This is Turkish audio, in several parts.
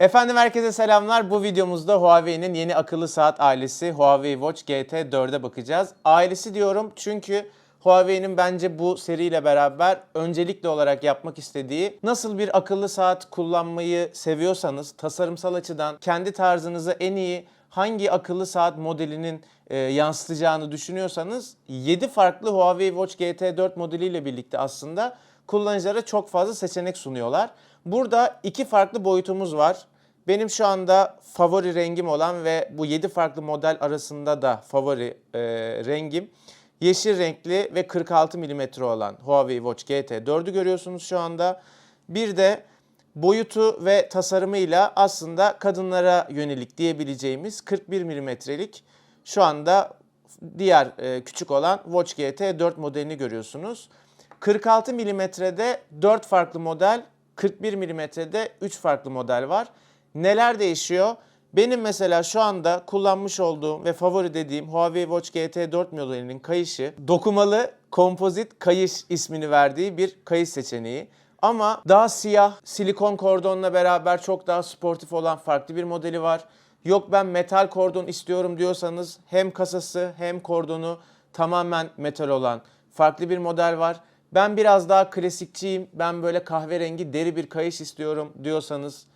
Efendim herkese selamlar. Bu videomuzda Huawei'nin yeni akıllı saat ailesi Huawei Watch GT 4'e bakacağız. Ailesi diyorum çünkü Huawei'nin bence bu seriyle beraber öncelikli olarak yapmak istediği nasıl bir akıllı saat kullanmayı seviyorsanız tasarımsal açıdan kendi tarzınıza en iyi hangi akıllı saat modelinin e, yansıtacağını düşünüyorsanız 7 farklı Huawei Watch GT 4 modeliyle birlikte aslında kullanıcılara çok fazla seçenek sunuyorlar. Burada iki farklı boyutumuz var. Benim şu anda favori rengim olan ve bu 7 farklı model arasında da favori e, rengim yeşil renkli ve 46 mm olan Huawei Watch GT 4'ü görüyorsunuz şu anda. Bir de boyutu ve tasarımıyla aslında kadınlara yönelik diyebileceğimiz 41 mm'lik şu anda diğer e, küçük olan Watch GT 4 modelini görüyorsunuz. 46 mm'de 4 farklı model, 41 mm'de 3 farklı model var. Neler değişiyor? Benim mesela şu anda kullanmış olduğum ve favori dediğim Huawei Watch GT 4 modelinin kayışı dokumalı kompozit kayış ismini verdiği bir kayış seçeneği. Ama daha siyah, silikon kordonla beraber çok daha sportif olan farklı bir modeli var. Yok ben metal kordon istiyorum diyorsanız hem kasası hem kordonu tamamen metal olan farklı bir model var. Ben biraz daha klasikçiyim, ben böyle kahverengi deri bir kayış istiyorum diyorsanız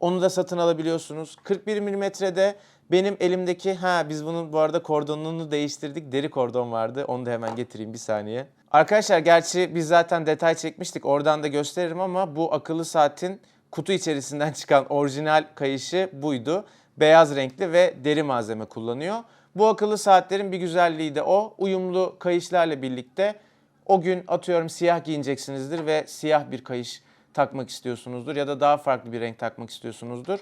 onu da satın alabiliyorsunuz. 41 milimetrede benim elimdeki ha biz bunun bu arada kordonunu değiştirdik. Deri kordon vardı. Onu da hemen getireyim bir saniye. Arkadaşlar gerçi biz zaten detay çekmiştik. Oradan da gösteririm ama bu akıllı saatin kutu içerisinden çıkan orijinal kayışı buydu. Beyaz renkli ve deri malzeme kullanıyor. Bu akıllı saatlerin bir güzelliği de o. Uyumlu kayışlarla birlikte o gün atıyorum siyah giyineceksinizdir ve siyah bir kayış takmak istiyorsunuzdur ya da daha farklı bir renk takmak istiyorsunuzdur.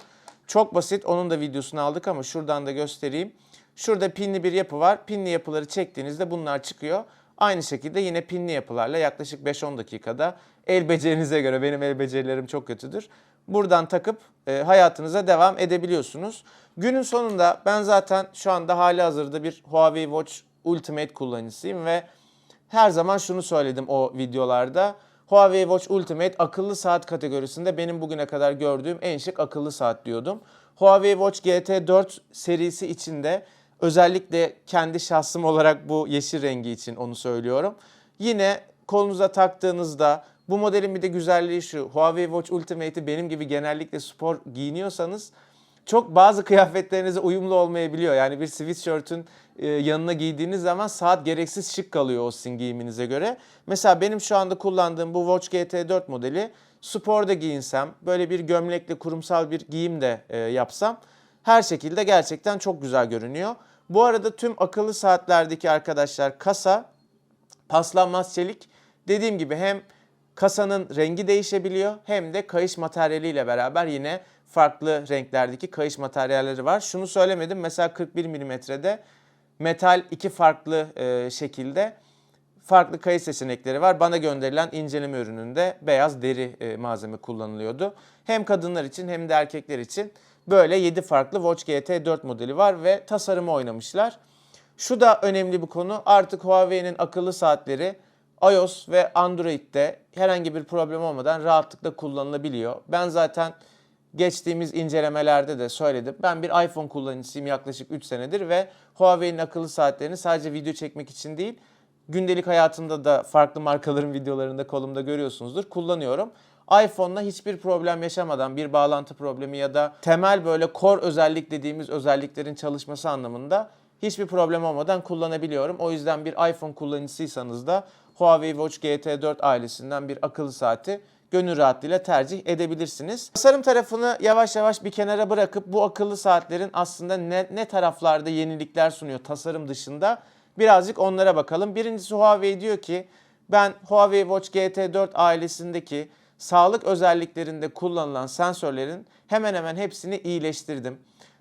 Çok basit onun da videosunu aldık ama şuradan da göstereyim. Şurada pinli bir yapı var. Pinli yapıları çektiğinizde bunlar çıkıyor. Aynı şekilde yine pinli yapılarla yaklaşık 5-10 dakikada el becerinize göre benim el becerilerim çok kötüdür. Buradan takıp e, hayatınıza devam edebiliyorsunuz. Günün sonunda ben zaten şu anda hali hazırda bir Huawei Watch Ultimate kullanıcısıyım ve her zaman şunu söyledim o videolarda. Huawei Watch Ultimate akıllı saat kategorisinde benim bugüne kadar gördüğüm en şık akıllı saat diyordum. Huawei Watch GT 4 serisi içinde özellikle kendi şahsım olarak bu yeşil rengi için onu söylüyorum. Yine kolunuza taktığınızda bu modelin bir de güzelliği şu. Huawei Watch Ultimate'i benim gibi genellikle spor giyiniyorsanız çok bazı kıyafetlerinize uyumlu olmayabiliyor. Yani bir sweatshirt'ün e, yanına giydiğiniz zaman saat gereksiz şık kalıyor o sizin giyiminize göre. Mesela benim şu anda kullandığım bu Watch GT 4 modeli sporda giyinsem, böyle bir gömlekle kurumsal bir giyim de e, yapsam her şekilde gerçekten çok güzel görünüyor. Bu arada tüm akıllı saatlerdeki arkadaşlar kasa paslanmaz çelik. Dediğim gibi hem kasanın rengi değişebiliyor hem de kayış materyaliyle beraber yine farklı renklerdeki kayış materyalleri var. Şunu söylemedim mesela 41 milimetrede metal iki farklı e, şekilde farklı kayış seçenekleri var. Bana gönderilen inceleme ürününde beyaz deri e, malzeme kullanılıyordu. Hem kadınlar için hem de erkekler için böyle 7 farklı Watch GT 4 modeli var ve tasarımı oynamışlar. Şu da önemli bir konu. Artık Huawei'nin akıllı saatleri iOS ve Android'de herhangi bir problem olmadan rahatlıkla kullanılabiliyor. Ben zaten geçtiğimiz incelemelerde de söyledim. Ben bir iPhone kullanıcısıyım yaklaşık 3 senedir ve Huawei'nin akıllı saatlerini sadece video çekmek için değil, gündelik hayatımda da farklı markaların videolarında kolumda görüyorsunuzdur. Kullanıyorum. iPhone'la hiçbir problem yaşamadan bir bağlantı problemi ya da temel böyle core özellik dediğimiz özelliklerin çalışması anlamında hiçbir problem olmadan kullanabiliyorum. O yüzden bir iPhone kullanıcısıysanız da Huawei Watch GT 4 ailesinden bir akıllı saati gönül rahatlığıyla tercih edebilirsiniz. Tasarım tarafını yavaş yavaş bir kenara bırakıp bu akıllı saatlerin aslında ne, ne taraflarda yenilikler sunuyor tasarım dışında birazcık onlara bakalım. Birincisi Huawei diyor ki ben Huawei Watch GT 4 ailesindeki sağlık özelliklerinde kullanılan sensörlerin hemen hemen hepsini iyileştirdim.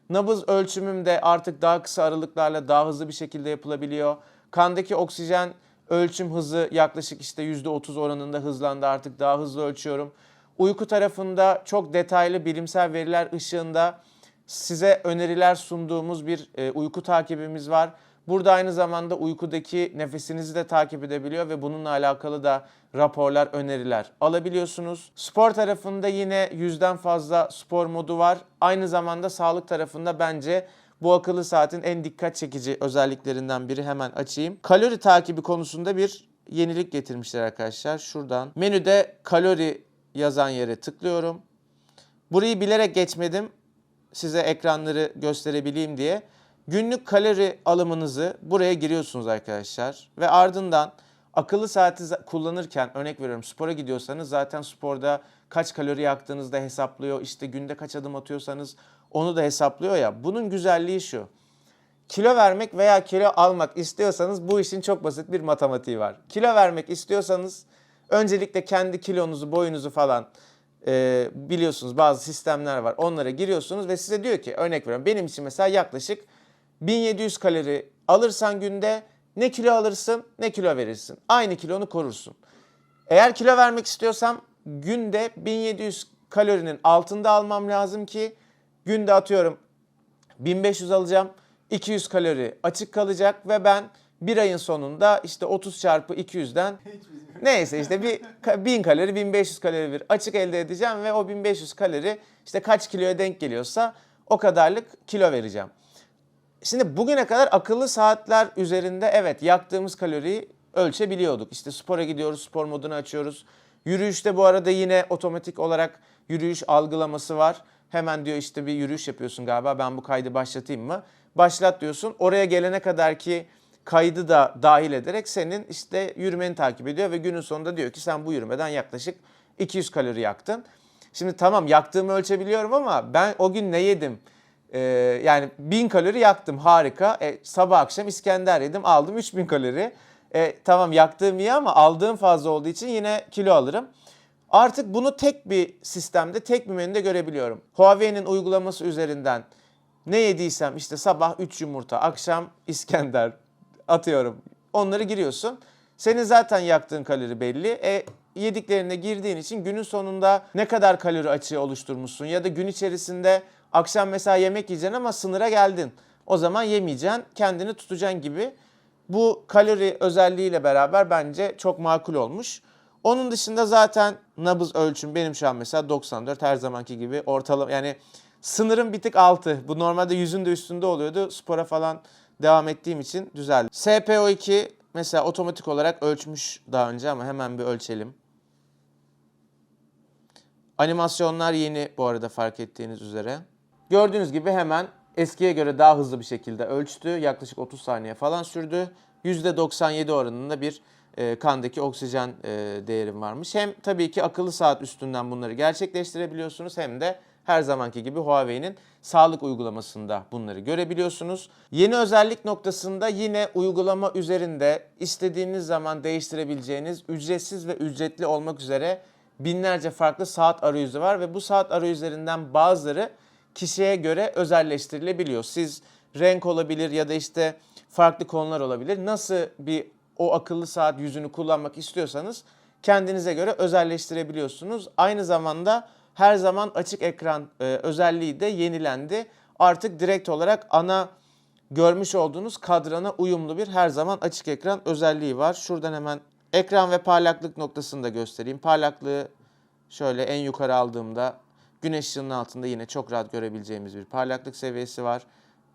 Nabız ölçümüm de artık daha kısa aralıklarla daha hızlı bir şekilde yapılabiliyor. Kandaki oksijen ölçüm hızı yaklaşık işte %30 oranında hızlandı artık daha hızlı ölçüyorum. Uyku tarafında çok detaylı bilimsel veriler ışığında size öneriler sunduğumuz bir e, uyku takibimiz var. Burada aynı zamanda uykudaki nefesinizi de takip edebiliyor ve bununla alakalı da raporlar, öneriler alabiliyorsunuz. Spor tarafında yine yüzden fazla spor modu var. Aynı zamanda sağlık tarafında bence bu akıllı saatin en dikkat çekici özelliklerinden biri hemen açayım. Kalori takibi konusunda bir yenilik getirmişler arkadaşlar. Şuradan menüde kalori yazan yere tıklıyorum. Burayı bilerek geçmedim. Size ekranları gösterebileyim diye. Günlük kalori alımınızı buraya giriyorsunuz arkadaşlar. Ve ardından akıllı saati kullanırken örnek veriyorum spora gidiyorsanız zaten sporda kaç kalori yaktığınızı da hesaplıyor. İşte günde kaç adım atıyorsanız onu da hesaplıyor ya. Bunun güzelliği şu. Kilo vermek veya kilo almak istiyorsanız bu işin çok basit bir matematiği var. Kilo vermek istiyorsanız öncelikle kendi kilonuzu, boyunuzu falan e, biliyorsunuz bazı sistemler var. Onlara giriyorsunuz ve size diyor ki örnek veriyorum benim için mesela yaklaşık 1700 kalori alırsan günde ne kilo alırsın ne kilo verirsin. Aynı kilonu korursun. Eğer kilo vermek istiyorsam günde 1700 kalorinin altında almam lazım ki günde atıyorum 1500 alacağım. 200 kalori açık kalacak ve ben bir ayın sonunda işte 30 çarpı 200'den neyse işte bir ka- 1000 kalori 1500 kalori bir açık elde edeceğim ve o 1500 kalori işte kaç kiloya denk geliyorsa o kadarlık kilo vereceğim. Şimdi bugüne kadar akıllı saatler üzerinde evet yaktığımız kaloriyi ölçebiliyorduk. İşte spora gidiyoruz, spor modunu açıyoruz. Yürüyüşte bu arada yine otomatik olarak yürüyüş algılaması var. Hemen diyor işte bir yürüyüş yapıyorsun galiba ben bu kaydı başlatayım mı? Başlat diyorsun. Oraya gelene kadar ki kaydı da dahil ederek senin işte yürümeni takip ediyor ve günün sonunda diyor ki sen bu yürümeden yaklaşık 200 kalori yaktın. Şimdi tamam yaktığımı ölçebiliyorum ama ben o gün ne yedim? Ee, yani 1000 kalori yaktım harika. E, sabah akşam İskender yedim aldım 3000 kalori. E, tamam yaktığım iyi ama aldığım fazla olduğu için yine kilo alırım. Artık bunu tek bir sistemde, tek bir menüde görebiliyorum. Huawei'nin uygulaması üzerinden ne yediysem işte sabah 3 yumurta, akşam İskender atıyorum. Onları giriyorsun. Senin zaten yaktığın kalori belli. E, yediklerine girdiğin için günün sonunda ne kadar kalori açığı oluşturmuşsun ya da gün içerisinde akşam mesela yemek yiyeceksin ama sınıra geldin. O zaman yemeyeceksin, kendini tutacaksın gibi. Bu kalori özelliğiyle beraber bence çok makul olmuş. Onun dışında zaten nabız ölçüm benim şu an mesela 94 her zamanki gibi ortalama yani sınırım bir tık altı. Bu normalde yüzün de üstünde oluyordu. Spora falan devam ettiğim için düzeldi. SPO2 mesela otomatik olarak ölçmüş daha önce ama hemen bir ölçelim. Animasyonlar yeni bu arada fark ettiğiniz üzere. Gördüğünüz gibi hemen eskiye göre daha hızlı bir şekilde ölçtü. Yaklaşık 30 saniye falan sürdü. %97 oranında bir e, kandaki oksijen e, değerim varmış. Hem tabii ki akıllı saat üstünden bunları gerçekleştirebiliyorsunuz hem de her zamanki gibi Huawei'nin sağlık uygulamasında bunları görebiliyorsunuz. Yeni özellik noktasında yine uygulama üzerinde istediğiniz zaman değiştirebileceğiniz ücretsiz ve ücretli olmak üzere binlerce farklı saat arayüzü var ve bu saat arayüzlerinden bazıları kişiye göre özelleştirilebiliyor. Siz renk olabilir ya da işte farklı konular olabilir. Nasıl bir o akıllı saat yüzünü kullanmak istiyorsanız kendinize göre özelleştirebiliyorsunuz. Aynı zamanda her zaman açık ekran e, özelliği de yenilendi. Artık direkt olarak ana görmüş olduğunuz kadrana uyumlu bir her zaman açık ekran özelliği var. Şuradan hemen ekran ve parlaklık noktasını da göstereyim. Parlaklığı şöyle en yukarı aldığımda güneş ışığının altında yine çok rahat görebileceğimiz bir parlaklık seviyesi var.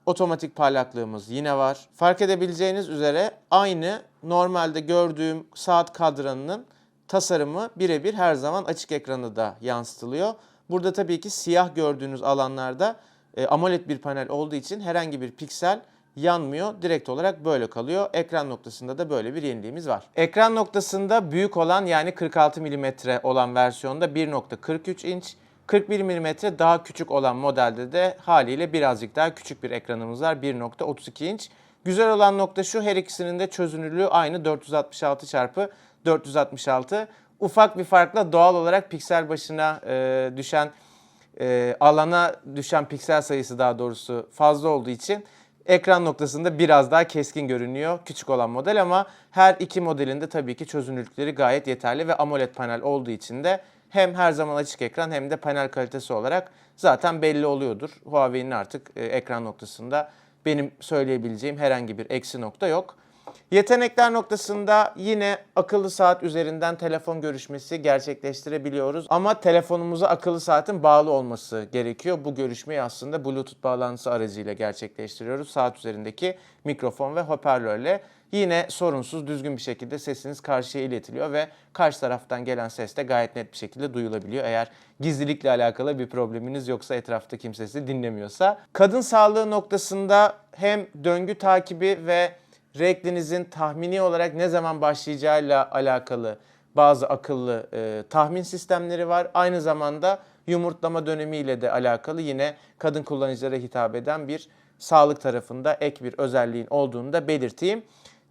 Otomatik parlaklığımız yine var. Fark edebileceğiniz üzere aynı normalde gördüğüm saat kadranının tasarımı birebir her zaman açık ekranı da yansıtılıyor. Burada tabii ki siyah gördüğünüz alanlarda e, AMOLED bir panel olduğu için herhangi bir piksel yanmıyor. Direkt olarak böyle kalıyor. Ekran noktasında da böyle bir yeniliğimiz var. Ekran noktasında büyük olan yani 46 mm olan versiyonda 1.43 inç, 41 mm daha küçük olan modelde de haliyle birazcık daha küçük bir ekranımız var. 1.32 inç. Güzel olan nokta şu her ikisinin de çözünürlüğü aynı 466 çarpı 466. Ufak bir farkla doğal olarak piksel başına e, düşen e, alana düşen piksel sayısı daha doğrusu fazla olduğu için ekran noktasında biraz daha keskin görünüyor küçük olan model ama her iki modelin de tabii ki çözünürlükleri gayet yeterli ve AMOLED panel olduğu için de hem her zaman açık ekran hem de panel kalitesi olarak zaten belli oluyordur. Huawei'nin artık e, ekran noktasında benim söyleyebileceğim herhangi bir eksi nokta yok. Yetenekler noktasında yine akıllı saat üzerinden telefon görüşmesi gerçekleştirebiliyoruz. Ama telefonumuza akıllı saatin bağlı olması gerekiyor. Bu görüşmeyi aslında Bluetooth bağlantısı aracıyla gerçekleştiriyoruz. Saat üzerindeki mikrofon ve hoparlörle. Yine sorunsuz, düzgün bir şekilde sesiniz karşıya iletiliyor ve karşı taraftan gelen ses de gayet net bir şekilde duyulabiliyor. Eğer gizlilikle alakalı bir probleminiz yoksa etrafta kimse sizi dinlemiyorsa. Kadın sağlığı noktasında hem döngü takibi ve reglinizin tahmini olarak ne zaman başlayacağıyla alakalı bazı akıllı e, tahmin sistemleri var. Aynı zamanda yumurtlama dönemiyle de alakalı yine kadın kullanıcılara hitap eden bir sağlık tarafında ek bir özelliğin olduğunu da belirteyim.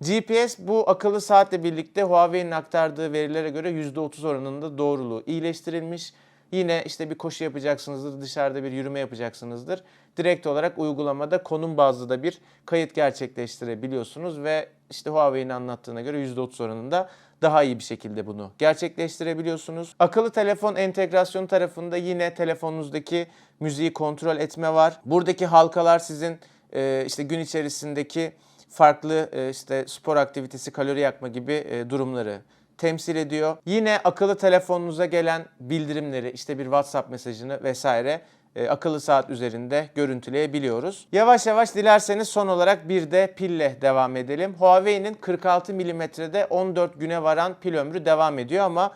GPS bu akıllı saatle birlikte Huawei'nin aktardığı verilere göre %30 oranında doğruluğu iyileştirilmiş. Yine işte bir koşu yapacaksınızdır, dışarıda bir yürüme yapacaksınızdır. Direkt olarak uygulamada konum bazlı da bir kayıt gerçekleştirebiliyorsunuz ve işte Huawei'nin anlattığına göre %30 oranında daha iyi bir şekilde bunu gerçekleştirebiliyorsunuz. Akıllı telefon entegrasyonu tarafında yine telefonunuzdaki müziği kontrol etme var. Buradaki halkalar sizin e, işte gün içerisindeki farklı e, işte spor aktivitesi, kalori yakma gibi e, durumları temsil ediyor. Yine akıllı telefonunuza gelen bildirimleri, işte bir WhatsApp mesajını vesaire e, akıllı saat üzerinde görüntüleyebiliyoruz. Yavaş yavaş dilerseniz son olarak bir de pille devam edelim. Huawei'nin 46 milimetrede 14 güne varan pil ömrü devam ediyor ama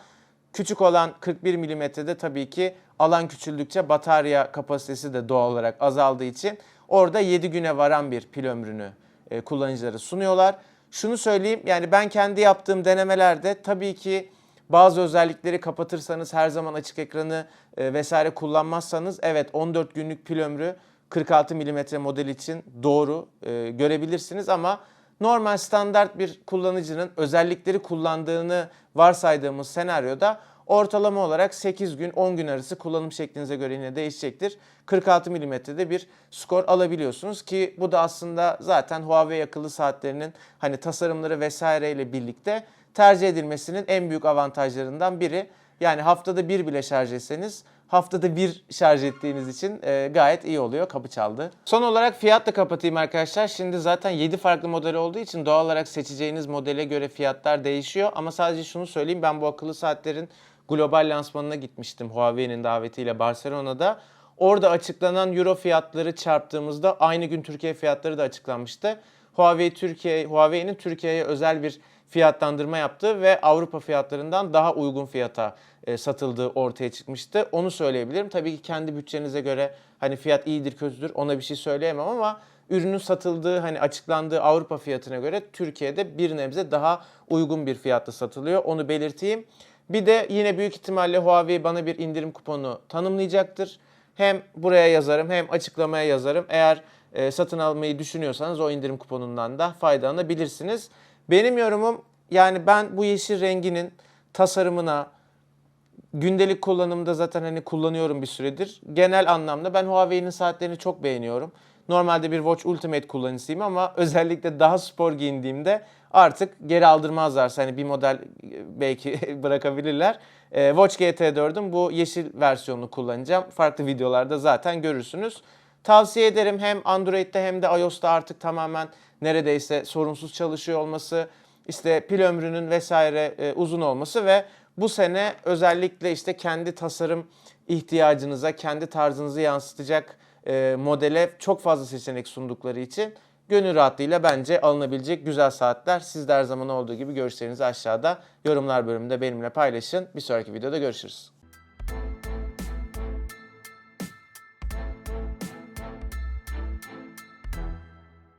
küçük olan 41 milimetrede tabii ki alan küçüldükçe batarya kapasitesi de doğal olarak azaldığı için orada 7 güne varan bir pil ömrünü e, kullanıcılara sunuyorlar. Şunu söyleyeyim yani ben kendi yaptığım denemelerde tabii ki bazı özellikleri kapatırsanız her zaman açık ekranı e, vesaire kullanmazsanız evet 14 günlük pil ömrü 46 mm model için doğru e, görebilirsiniz. Ama normal standart bir kullanıcının özellikleri kullandığını varsaydığımız senaryoda ortalama olarak 8 gün 10 gün arası kullanım şeklinize göre yine değişecektir. 46 milimetrede bir skor alabiliyorsunuz ki bu da aslında zaten Huawei akıllı saatlerinin hani tasarımları vesaireyle birlikte tercih edilmesinin en büyük avantajlarından biri. Yani haftada bir bile şarj etseniz haftada bir şarj ettiğiniz için e, gayet iyi oluyor. Kapı çaldı. Son olarak fiyatla kapatayım arkadaşlar. Şimdi zaten 7 farklı model olduğu için doğal olarak seçeceğiniz modele göre fiyatlar değişiyor. Ama sadece şunu söyleyeyim ben bu akıllı saatlerin global lansmanına gitmiştim Huawei'nin davetiyle Barcelona'da. Orada açıklanan euro fiyatları çarptığımızda aynı gün Türkiye fiyatları da açıklanmıştı. Huawei Türkiye Huawei'nin Türkiye'ye özel bir fiyatlandırma yaptı ve Avrupa fiyatlarından daha uygun fiyata e, satıldığı ortaya çıkmıştı. Onu söyleyebilirim. Tabii ki kendi bütçenize göre hani fiyat iyidir kötüdür ona bir şey söyleyemem ama ürünün satıldığı hani açıklandığı Avrupa fiyatına göre Türkiye'de bir nebze daha uygun bir fiyatta satılıyor. Onu belirteyim. Bir de yine büyük ihtimalle Huawei bana bir indirim kuponu tanımlayacaktır. Hem buraya yazarım hem açıklamaya yazarım. Eğer e, satın almayı düşünüyorsanız o indirim kuponundan da faydalanabilirsiniz. Benim yorumum yani ben bu yeşil renginin tasarımına, gündelik kullanımda zaten hani kullanıyorum bir süredir. Genel anlamda ben Huawei'nin saatlerini çok beğeniyorum. Normalde bir Watch Ultimate kullanıcısıyım ama özellikle daha spor giyindiğimde artık geri aldırmazlarsa hani bir model e, belki bırakabilirler. Ee, Watch GT4'ün bu yeşil versiyonunu kullanacağım. Farklı videolarda zaten görürsünüz. Tavsiye ederim hem Android'de hem de iOS'ta artık tamamen neredeyse sorunsuz çalışıyor olması, işte pil ömrünün vesaire e, uzun olması ve bu sene özellikle işte kendi tasarım ihtiyacınıza, kendi tarzınızı yansıtacak e, modele çok fazla seçenek sundukları için gönül rahatlığıyla bence alınabilecek güzel saatler. Siz de her zaman olduğu gibi görüşlerinizi aşağıda yorumlar bölümünde benimle paylaşın. Bir sonraki videoda görüşürüz.